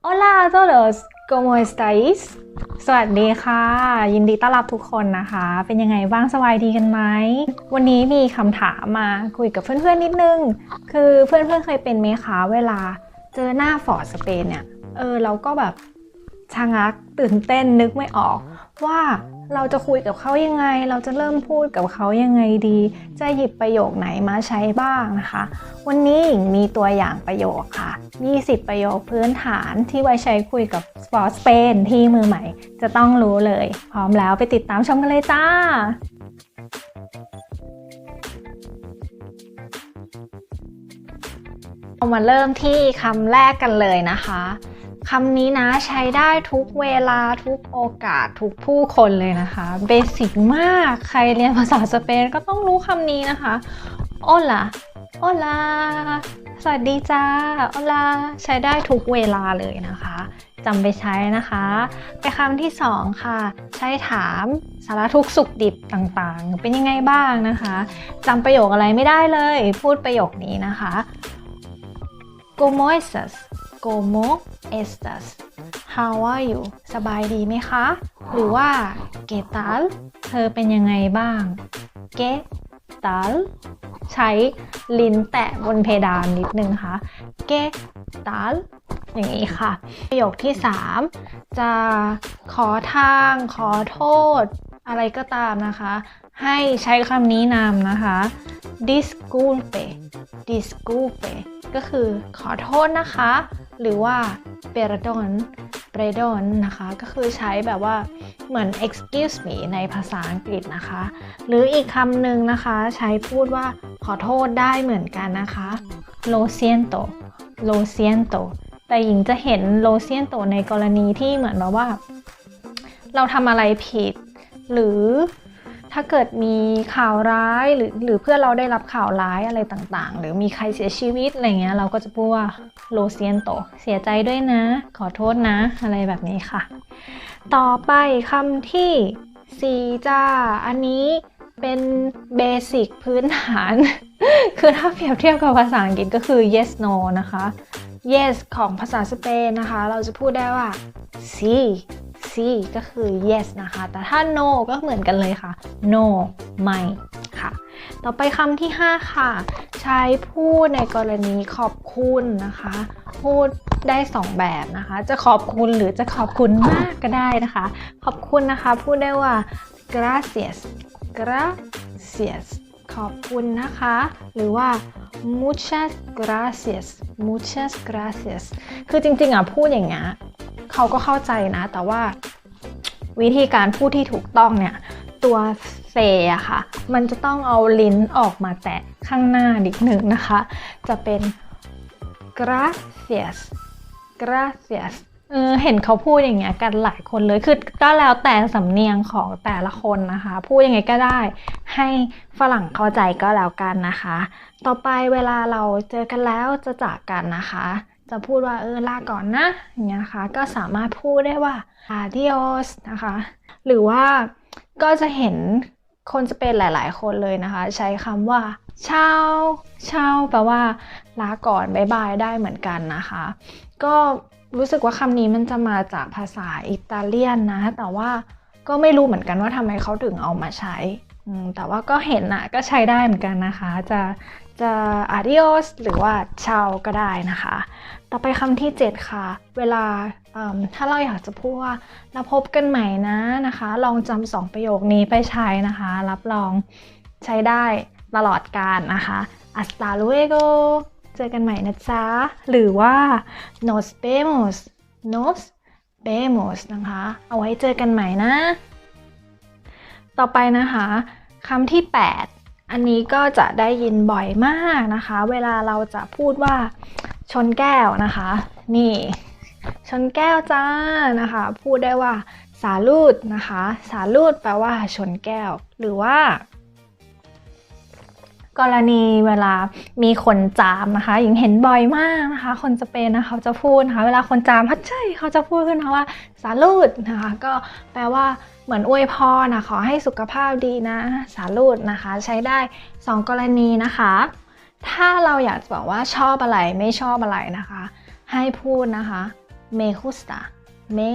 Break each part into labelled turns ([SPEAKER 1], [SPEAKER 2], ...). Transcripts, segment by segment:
[SPEAKER 1] Hola a todos ¿cómo estáis สวัสดีค่ะ ยินดีต้อนรับทุกคนนะคะ เป็นยังไงบ้างสบายดีกันไหม วันนี้มีคำถามมาคุยกับเพื่อนๆนิดนึง คือเพื่อนๆเคยเป็นไหมคะเวลาเจอหน้าฟอร์ดสเปนเนี่ย เออเราก็แบบชะงักตื่นเต้นนึกไม่ออกว่า เราจะคุยกับเขายังไง เราจะเริ่มพูดกับเขายังไงดี จะหยิบประโยคไหนมาใช้บ้างนะคะ วันนี้หญิงมีตัวอย่างประโยคค่ะ 20 ประโยคพื้นฐานที่ไว้ใช้คุยกับสปอร์ตสเปนที่มือใหม่ จะต้องรู้เลย พร้อมแล้วไปติดตามชมกันเลยจ้า เรามาเริ่มที่คำแรกกันเลยนะคะ คำนี้นะใช้ได้ทุกเวลาทุกโอกาสทุกผู้คนเลยนะคะเบสิกมากใครเรียนภาษาสเปนก็ต้องรู้คำนี้นะคะโอลาโอลาสวัสดีจ้าโอลาใช้ได้ทุกเวลาเลยนะคะจำไปใช้นะคะไปคำที่สองค่ะ ใช้ถามสารทุกสุขดิบต่างๆ เป็นยังไงบ้างนะคะจำประโยคอะไรไม่ได้เลย พูดประโยคนี้นะคะ ¿Cómo estás? ¿Cómo estás? How are you? สบายดีไหมคะ หรือว่า ¿Qué tal? เธอเป็นยังไงบ้าง ¿Qué tal? ใช้ลิ้นแตะบนเพดานนิดนึงนะคะ ¿Qué tal? อย่างนี้ค่ะ ประโยคที่ 3 จะขอทาง ขอโทษ อะไรก็ตามนะคะ ให้ใช้คำนี้นำนะคะ disculpe disculpe ก็คือขอโทษนะคะ หรือว่า perdon perdon นะคะ ก็คือใช้แบบว่าเหมือน excuse me ในภาษาอังกฤษนะคะ หรืออีกคำหนึ่งนะคะ ใช้พูดว่าขอโทษได้เหมือนกันนะคะ lo siento lo siento แต่หญิงจะเห็น lo siento ในกรณีที่เหมือนแบบว่า เราทำอะไรผิด หรือ ถ้าเกิดมีข่าวร้ายหรือหรือเพื่อนเราได้รับข่าวร้ายอะไรต่างๆ หรือมีใครเสียชีวิตอะไรเงี้ยเราก็จะพูดว่าโลเซียนโตเสียใจด้วยนะ ขอโทษนะ อะไรแบบนี้ค่ะ ต่อไปคำที่4จ้า อันนี้เป็นเบสิกพื้นฐาน คือถ้าเปรียบเทียบกับภาษาอังกฤษก็คือ yes no นะคะ yes ของภาษาสเปนนะคะ เราจะพูดได้ว่า sí sí ก็คือ yes นะคะ แต่ถ้า no ก็เหมือนกันเลยค่ะ no ไม่ค่ะ ต่อไปคำที่ 5 ค่ะ ใช้พูดในกรณีขอบคุณนะคะ พูดได้ 2 แบบนะคะ จะขอบคุณหรือจะขอบคุณมากก็ได้นะคะ ขอบคุณนะคะ พูดได้ว่า gracias gracias ขอบคุณนะคะ หรือว่า muchas gracias muchas gracias คือจริงๆอะพูดอย่างเงี้ย เขาก็เข้าใจนะ แต่ว่าวิธีการพูดที่ถูกต้องเนี่ย ตัวเซอะค่ะ มันจะต้องเอาลิ้นออกมาแตะข้างหน้านิดหนึ่งนะคะ จะเป็น gracias gracias เออเห็นเขาพูดอย่างเงี้ยกันหลายคนเลยคือก็แล้วแต่สำเนียงของแต่ละคนนะคะ พูดยังไงก็ได้ ให้ฝรั่งเข้าใจก็แล้วกันนะคะ ต่อไปเวลาเราเจอกันแล้วจะจากกันนะคะ จะพูดว่าเออลาก่อนนะอย่างเงี้ยนะคะก็สามารถพูดได้ว่า adios นะคะ หรือว่าก็จะเห็นคนจะเป็นหลาย ๆ คนเลยนะคะ ใช้คำว่าเช่าเช่าแปลว่าลาก่อนบายบายได้เหมือนกันนะคะ ก็รู้สึกว่าคำนี้มันจะมาจากภาษาอิตาเลียนนะ แต่ว่าก็ไม่รู้เหมือนกันว่าทำไมเขาถึงเอามาใช้ แต่ว่าก็เห็นนะก็ใช้ได้เหมือนกันนะคะ จะจะ adios หรือว่า ciao ก็ได้นะคะ ต่อไปคำที่ 7 ค่ะ เวลาถ้าเราอยากจะพูดว่าเราพบกันใหม่นะนะคะ ลองจำสองประโยคนี้ไปใช้นะคะ รับรองใช้ได้ตลอดการนะคะ hasta luego เจอกันใหม่นะจ๊ะ หรือว่า nos vemos nos vemos นะคะ เอาไว้เจอกันใหม่นะ ต่อไปนะคะคำที่ 8 อันนี้ก็จะได้ยินบ่อยมากนะคะ เวลาเราจะพูดว่า ชนแก้วนะคะ นี่ ชนแก้วจ้านะคะ พูดได้ว่า สาลูดนะคะ สาลูดแปลว่าชนแก้ว หรือว่า กรณีเวลามีคนจามนะคะหญิงเห็นบ่อยมากนะคะ คนสเปนนะเขาจะพูดนะคะ เวลาคนจามพัดใช่เขาจะพูดขึ้นนะว่า สาลูดนะคะ ก็แปลว่าเหมือนอวยพรนะขอให้สุขภาพดีนะ สาลูดนะคะ ใช้ได้ 2 กรณีนะคะ ถ้าเราอยากจะบอกว่าชอบอะไรไม่ชอบอะไรนะคะ ให้พูดนะคะ me gusta me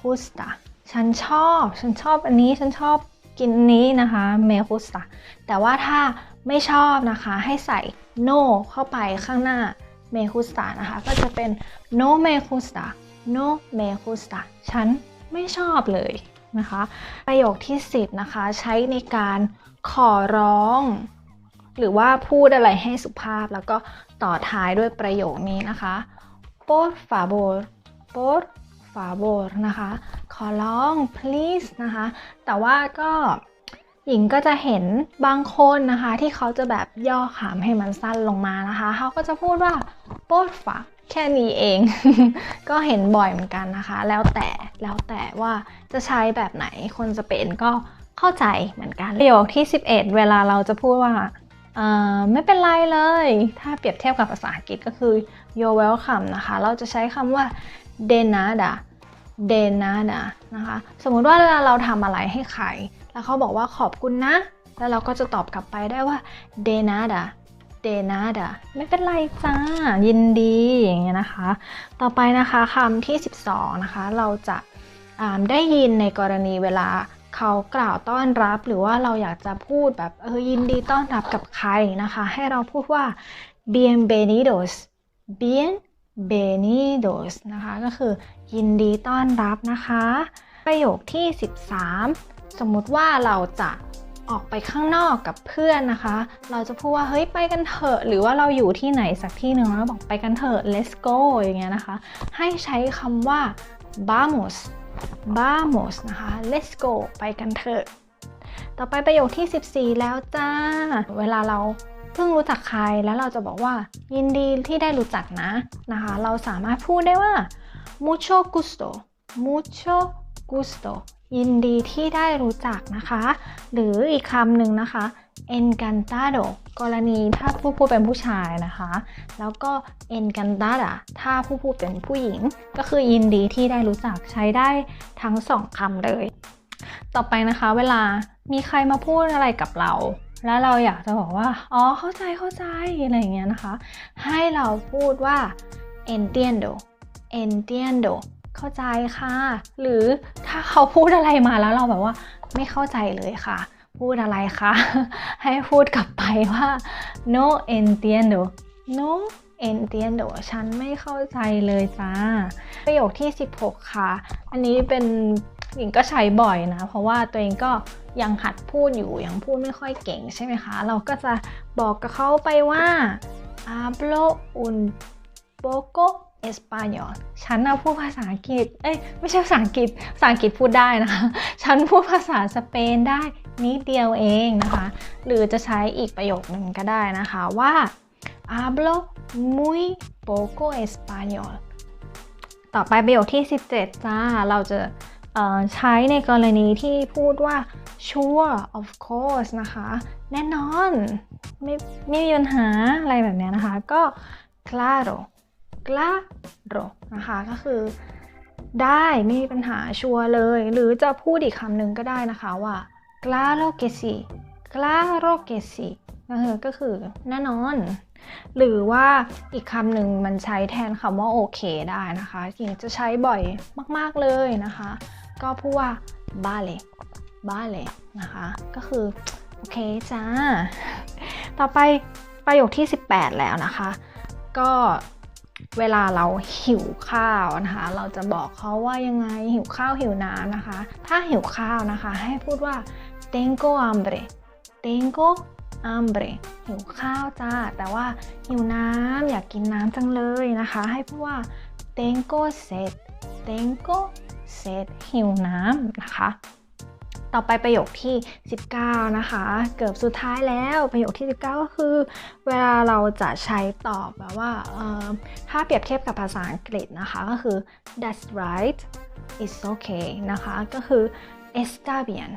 [SPEAKER 1] gusta ฉันชอบ ฉันชอบอันนี้ ฉันชอบกินนี้นะคะ me gusta แต่ว่าถ้าไม่ชอบนะคะ ให้ใส่ no เข้าไปข้างหน้า me gusta นะคะ ก็จะเป็น no me gusta no me gusta ฉันไม่ชอบเลยนะคะ ประโยคที่ 10 นะคะ ใช้ในการขอร้อง หรือว่าพูดอะไรให้สุภาพแล้วก็ต่อท้ายด้วยประโยคนี้นะคะ por favor por favor นะคะ ขอร้อง please นะคะ แต่ว่าก็หญิงก็จะเห็นบางคนนะคะ ที่เขาจะแบบย่อขามให้มันสั้นลงมานะคะ เขาก็จะพูดว่า porfa แค่นี้เอง ก็เห็นบ่อยเหมือนกันนะคะ แล้วแต่แล้วแต่ว่าจะใช้แบบไหนคนสเปนก็เข้าใจเหมือนกันประโยคที่ 11 เวลาเราจะพูดว่าอ่า ไม่เป็นไรเลย ถ้าเปรียบเทียบกับภาษาอังกฤษก็คือ you're welcome นะคะ เราจะใช้คำว่า de nada de nada นะคะ สมมุติว่าเวลาเราทำอะไรให้ใคร แล้วเขาบอกว่าขอบคุณนะ แล้วเราก็จะตอบกลับไปได้ว่า de nada de nada ไม่เป็นไรจ้า ยินดีอย่างเงี้ยนะคะ ต่อไปนะคะคำที่ 12 นะคะ เราจะได้ยินในกรณีเวลา เขากล่าวต้อนรับหรือว่าเราอยากจะพูดแบบเออยินดีต้อนรับกับใครนะคะ ให้เราพูดว่า bienvenidos bienvenidos นะคะก็คือยินดีต้อนรับนะคะ ประโยคที่ 13 สมมุติว่าเราจะออกไปข้างนอกกับเพื่อนนะคะ เราจะพูดว่าเฮ้ยไปกันเถอะ หรือว่าเราอยู่ที่ไหนสักที่หนึ่งแล้วบอกไปกันเถอะ let's go อย่างเงี้ยนะคะ ให้ใช้คำว่า vamos vamos นะคะ let's go ไปกันเถอะ ต่อไปประโยคที่ 14 แล้วจ้า เวลาเราเพิ่งรู้จักใครแล้วเราจะบอกว่า ยินดีที่ได้รู้จักนะนะคะ เราสามารถพูดได้ว่า mucho gusto mucho gusto ยินดีที่ได้รู้จักนะคะ หรืออีกคำหนึ่งนะคะ encantado กรณีถ้าผู้พูดเป็นผู้ชายนะคะ แล้วก็ encantada ถ้าผู้พูดเป็นผู้หญิง ก็คือยินดีที่ได้รู้จักใช้ได้ทั้งสองคำเลย ต่อไปนะคะเวลามีใครมาพูดอะไรกับเรา แล้วเราอยากจะบอกว่า อ๋อ เข้าใจเข้าใจ อะไรอย่างเงี้ยนะคะ ให้เราพูดว่า entiendo entiendo เข้าใจค่ะ หรือถ้าเขาพูดอะไรมาแล้วเราแบบว่าไม่เข้าใจเลยค่ะ พูดอะไรคะ ให้พูดกลับไปว่า no entiendo no entiendo ฉันไม่เข้าใจเลยจ้า ประโยคที่ 16 ค่ะ อันนี้เป็นหญิงก็ใช้บ่อยนะ เพราะว่าตัวเองก็ยังหัดพูดอยู่ ยังพูดไม่ค่อยเก่งใช่ไหมคะ เราก็จะบอกกับเขาไปว่า hablo un poco español ฉันนะพูดภาษาอังกฤษ เอ้ยไม่ใช่ภาษาอังกฤษ ภาษาอังกฤษพูดได้นะคะ ฉันพูดภาษาสเปนได้นิดเดียวเองนะคะ หรือจะใช้อีกประโยคนึงก็ได้นะคะว่า hablo muy poco español ต่อไปประโยคที่ 17 จ้า เราจะใช้ในกรณีที่พูดว่า sure of course นะคะ แน่นอน ไม่ไม่มีปัญหาอะไรแบบเนี้ยนะคะ ก็ claro claro นะคะก็คือ ได้ไม่มีปัญหาชัวร์เลย หรือจะพูดอีกคำหนึ่งก็ได้นะคะว่า claro que sí claro que sí ก็คือก็คือแน่นอน หรือว่าอีกคำหนึ่งมันใช้แทนคำว่าโอเคได้นะคะหญิงจะใช้บ่อยมาก ๆ เลยนะคะ ก็พูดว่า vale vale นะคะ ก็คือโอเคจ้า ต่อไปประโยคที่ 18 แล้วนะคะ ก็ เวลาเราหิวข้าวนะคะ เราจะบอกเขาว่ายังไงหิวข้าวหิวน้ำนะคะ ถ้าหิวข้าวนะคะ ให้พูดว่า tengo hambre tengo hambre หิวข้าวจ้า แต่ว่าหิวน้ำอยากกินน้ำจังเลยนะคะ ให้พูดว่า tengo sed tengo sed หิวน้ำนะคะ ต่อไปประโยคที่ 19 นะคะ เกือบสุดท้ายแล้วประโยคที่ 19 ก็คือ เวลาเราจะใช้ตอบแบบว่าเอ่อถ้าเปรียบเทียบกับภาษาอังกฤษนะคะ ก็คือ that's right it's okay นะคะ ก็คือ está bien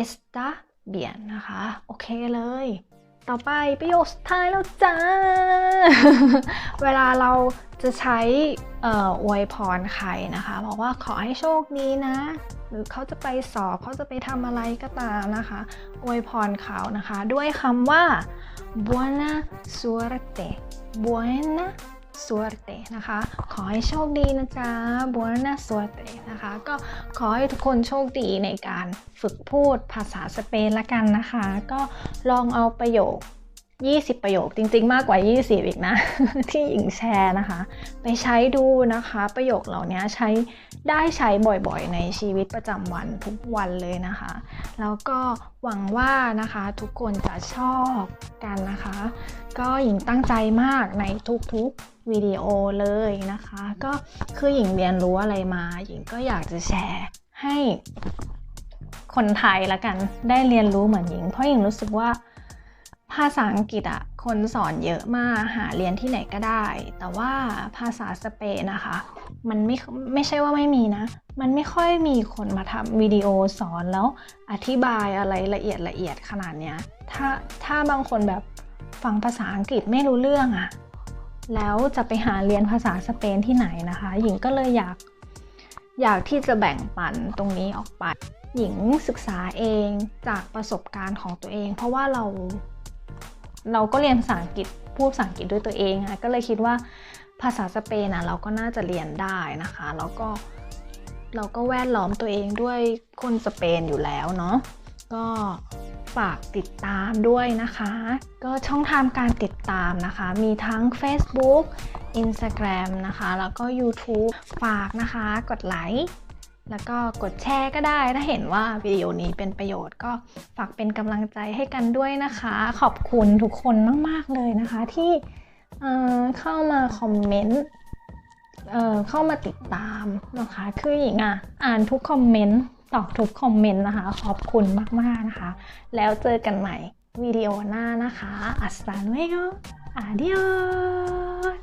[SPEAKER 1] está bien นะคะ โอเคเลย ต่อไปประโยคสุดท้ายแล้วจ้า เวลาเราจะใช้เอ่ออวยพรใครนะคะ บอกว่าขอให้โชคดีนะ หรือเขาจะไปสอบเขาจะไปทำอะไรก็ตามนะคะ อวยพรเขานะคะ ด้วยคำว่า buena suerte buena suerte นะคะ ขอให้โชคดีนะจ๊ะ buena suerte นะคะ ก็ขอให้ทุกคนโชคดีในการฝึกพูดภาษาสเปนละกันนะคะ ก็ลองเอาประโยค 20 ประโยคจริงๆ มากกว่า 20 อีกนะ ที่หญิงแชร์นะคะ ไปใช้ดูนะคะ ประโยคเหล่านี้ใช้ได้ใช้บ่อยๆ ในชีวิตประจำวันทุกวันเลยนะคะ แล้วก็หวังว่านะคะทุกคนจะชอบกันนะคะ ก็หญิงตั้งใจมากในทุกๆวิดีโอเลยนะคะ ก็คือหญิงเรียนรู้อะไรมา หญิงก็อยากจะแชร์ให้คนไทยละกันได้เรียนรู้เหมือนหญิง เพราะหญิงรู้สึกว่า ภาษาอังกฤษอะคนสอนเยอะมากหาเรียนที่ไหนก็ได้ แต่ว่าภาษาสเปนนะคะ มันไม่ไม่ใช่ว่าไม่มีนะ มันไม่ค่อยมีคนมาทำวิดีโอสอนแล้วอธิบายอะไรละเอียดละเอียดขนาดเนี้ยถ้าถ้าบางคนแบบฟังภาษาอังกฤษไม่รู้เรื่องอะแล้วจะไปหาเรียนภาษาสเปนที่ไหนนะคะ หญิงก็เลยอยากอยากที่จะแบ่งปันตรงนี้ออกไป หญิงศึกษาเองจากประสบการณ์ของตัวเอง เพราะว่าเรา เราก็เรียนภาษาอังกฤษพูดภาษาอังกฤษด้วยตัวเองค่ะก็เลยคิดว่าภาษาสเปนอะเราก็น่าจะเรียนได้นะคะแล้วก็เราก็แวดล้อมตัวเองด้วยคนสเปนอยู่แล้วเนาะก็ฝากติดตามด้วยนะคะ ก็ช่องทางการติดตามนะคะ มีทั้ง Facebook Instagram นะคะ แล้วก็ YouTube ฝากนะคะ กดไลค์ แล้วก็กดแชร์ก็ได้ถ้าเห็นว่าวิดีโอนี้เป็นประโยชน์ก็ฝากเป็นกำลังใจให้กันด้วยนะคะ ขอบคุณทุกคนมาก ๆ เลยนะคะที่เข้ามาคอมเมนต์เข้ามาติดตามนะคะ คือหญิงอะอ่านทุกคอมเมนต์ตอบทุกคอมเมนต์นะคะ ขอบคุณมาก ๆ นะคะ แล้วเจอกันใหม่วิดีโอหน้านะคะ hasta luego adiós